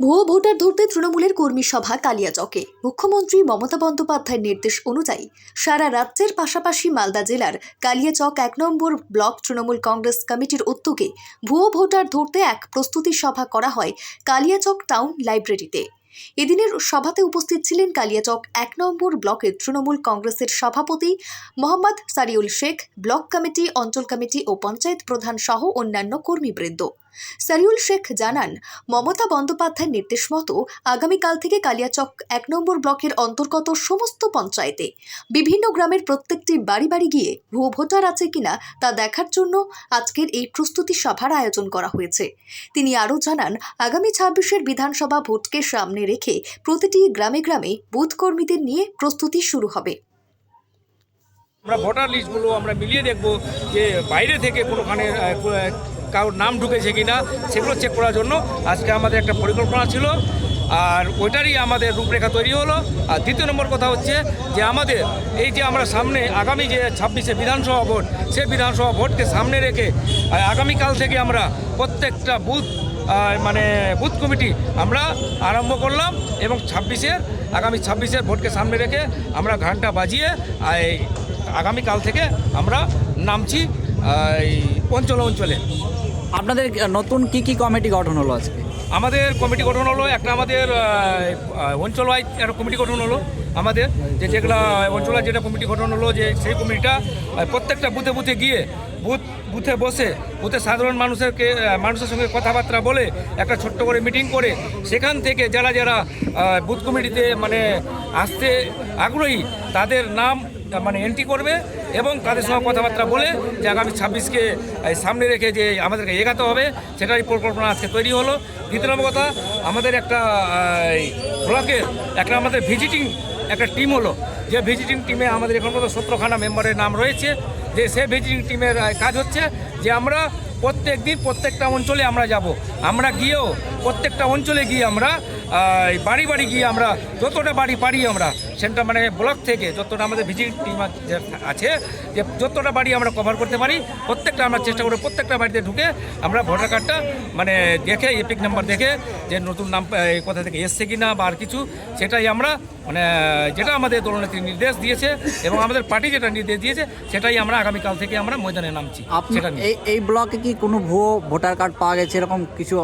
ভুয়ো ভোটার ধরতে তৃণমূলের কর্মী সভা কালিয়াচকে। মুখ্যমন্ত্রী মমতা বন্দ্যোপাধ্যায়ের নির্দেশ অনুযায়ী সারা রাজ্যের পাশাপাশি মালদা জেলার কালিয়াচক এক নম্বর ব্লক তৃণমূল কংগ্রেস কমিটির উদ্যোগে ভুয়ো ভোটার ধরতে এক প্রস্তুতি সভা করা হয় কালিয়াচক টাউন লাইব্রেরিতে। এদিনের সভাতে উপস্থিত ছিলেন কালিয়াচক এক নম্বর ব্লকের তৃণমূল কংগ্রেসের সভাপতি মোহাম্মদ সারিউল শেখ, ব্লক কমিটি, অঞ্চল কমিটি ও পঞ্চায়েত প্রধান সহ অন্যান্য কর্মীবৃন্দ। সারিউল শেখ জানান, মমতা বন্দ্যোপাধ্যায়ের নির্দেশ মতো আগামীকাল থেকে কালিয়াচক এক নম্বর ব্লকের অন্তর্গত সমস্ত পঞ্চায়েতে বিভিন্ন গ্রামের প্রত্যেকটি বাড়ি বাড়ি গিয়ে ভুয়ো ভোটার আছে কিনা তা দেখার জন্য আজকের এই প্রস্তুতি সভার আয়োজন করা হয়েছে। তিনি আরও জানান, আগামী ছাব্বিশের বিধানসভা ভোটকে সামনে রেখে প্রতিটি গ্রামে গ্রামে বুথ কর্মীদের নিয়ে প্রস্তুতি শুরু হবে। আমরা ভোটার লিস্টগুলো আমরা মিলিয়ে দেখব যে বাইরে থেকে কোনোখানে কারোর নাম ঢুকেছে কি না, সেগুলো চেক করার জন্য আজকে আমাদের একটা পরিকল্পনা ছিল। আর ওইটারই আমাদের রূপরেখা তৈরি হলো। আর দ্বিতীয় নম্বর কথা হচ্ছে যে আমাদের এই যে আমরা সামনে আগামী যে ছাব্বিশে বিধানসভা ভোট, সেই বিধানসভা ভোটকে সামনে রেখে আগামীকাল থেকে আমরা প্রত্যেকটা বুথ মানে বুথ কমিটি আমরা আরম্ভ করলাম এবং ছাব্বিশের আগামী ছাব্বিশের ভোটকে সামনে রেখে আমরা ঘণ্টা বাজিয়ে আগামীকাল থেকে আমরা নামছি এই অঞ্চল অঞ্চলে। আপনাদের নতুন কি কি কমিটি গঠন হলো আজকে? আমাদের কমিটি গঠন হলো একটা আমাদের অঞ্চল ওয়াইজ একটা কমিটি গঠন হলো আমাদের যে যেগুলো অঞ্চল যেটা কমিটি গঠন হলো যে সেই কমিটিটা প্রত্যেকটা বুথে বুথে গিয়ে বুথ বুথে বসে বুথে সাধারণ মানুষেরকে মানুষের সঙ্গে কথাবার্তা বলে একটা ছোট্ট করে মিটিং করে সেখান থেকে যারা যারা বুথ কমিটিতে মানে আসতে আগ্রহী তাদের নাম মানে এন্ট্রি করবে এবং তাদের সঙ্গে কথাবার্তা বলে যে আগামী ছাব্বিশকে সামনে রেখে যে আমাদেরকে এগাতে হবে, সেটারই পরিকল্পনা আজকে তৈরি হলো। দ্বিতীয় নম্বর কথা, আমাদের একটা ব্লকের একটা আমাদের ভিজিটিং একটা টিম হলো। যে ভিজিটিং টিমে আমাদের এখন পর্যন্ত সতেরোখানা মেম্বারের নাম রয়েছে। যে সে ভিজিটিং টিমের কাজ হচ্ছে যে আমরা প্রত্যেক দিন প্রত্যেকটা অঞ্চলে আমরা যাব। আমরা গিয়েও প্রত্যেকটা অঞ্চলে গিয়ে আমরা এই বাড়ি বাড়ি গিয়ে আমরা যতটা বাড়ি পারি আমরা সেটা মানে ব্লক থেকে যতটা আমাদের ভিজিট টিম আছে যে যতটা বাড়ি আমরা কভার করতে পারি প্রত্যেকটা আমরা চেষ্টা করি প্রত্যেকটা বাড়িতে ঢুকে আমরা ভোটার কার্ডটা মানে দেখে এপিক নাম্বার দেখে যে নতুন নাম এই কোথা থেকে এসছে কি না বা আর কিছু সেটাই আমরা মানে যেটা আমাদের দলনেত্রী নির্দেশ দিয়েছে এবং আমাদের পার্টি যেটা নির্দেশ দিয়েছে সেটাই আমরা আগামীকাল থেকে আমরা ময়দানে নামছি। সেটা নিয়ে। এই এই ব্লকে কি কোনো ভুয়ো ভোটার কার্ড পাওয়া গেছে? এরকম কিছু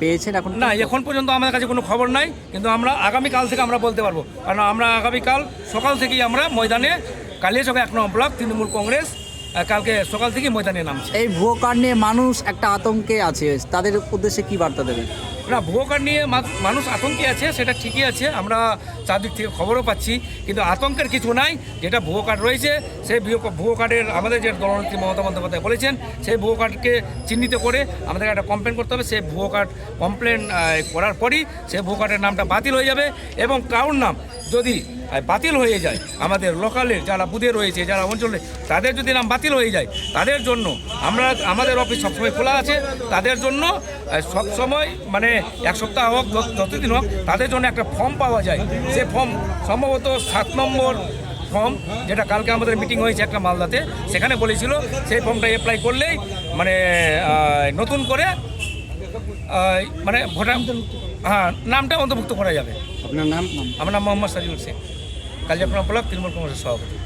পেয়েছেন এখন? না এখন পর্যন্ত আমাদের কাছে কোনো খবর নাই কিন্তু আমরা আগামীকাল থেকে আমরা বলতে পারব। কারণ আমরা আগামীকাল সকাল থেকেই আমরা ময়দানে কালিয়াচক এক নম্বর ব্লক তৃণমূল কংগ্রেস কালকে সকাল থেকে ময়দানে নামছে। এই ভুয়ো কার্ড নিয়ে মানুষ একটা আতঙ্কে আছে। তাদের উদ্দেশ্যে কি বার্তা দেবেন? না ভুয়ো কার্ড নিয়ে মানুষ আতঙ্কে আছে, সেটা ঠিকই আছে, আমরা চারদিক থেকে খবরও পাচ্ছি, কিন্তু আতঙ্কের কিছু নাই, যেটা ভুয়ো কার্ড রয়েছে, সেই ভুয়ো কার্ডের আমাদের যে দলনেত্রী মমতা বন্দ্যোপাধ্যায় বলেছেন, সেই ভুয়ো কার্ডকে চিহ্নিত করে আমাদেরকে একটা কমপ্লেন করতে হবে, সেই ভুয়ো কার্ড কমপ্লেন করার পরই সেই ভুয়ো কার্ডের নামটা বাতিল হয়ে যাবে, এবং কারোর নাম? যদি বাতিল হয়ে যায়, আমাদের লোকালের যারা বুধে রয়েছে, যারা অঞ্চলে, তাদের যদি নাম বাতিল হয়ে যায়, তাদের জন্য আমরা, আমাদের অফিস সবসময় খোলা আছে, তাদের জন্য সবসময় মানে এক সপ্তাহ হোক যতদিন হোক, তাদের জন্য একটা ফর্ম পাওয়া যায়। সে ফর্ম সম্ভবত সাত নম্বর ফর্ম যেটা কালকে আমাদের মিটিং হয়েছে একটা মালদাতে, সেখানে বলেছিল, সেই ফর্মটা অ্যাপ্লাই করলেই মানে নতুন করে মানে ভোটার হ্যাঁ নামটা অন্তর্ভুক্ত করা যাবে। আপনার নাম? আমার নাম মোহাম্মদ সাজিউল শেখ কালিয়াপুর ব্লক তৃণমূল কংগ্রেসের সভাপতি।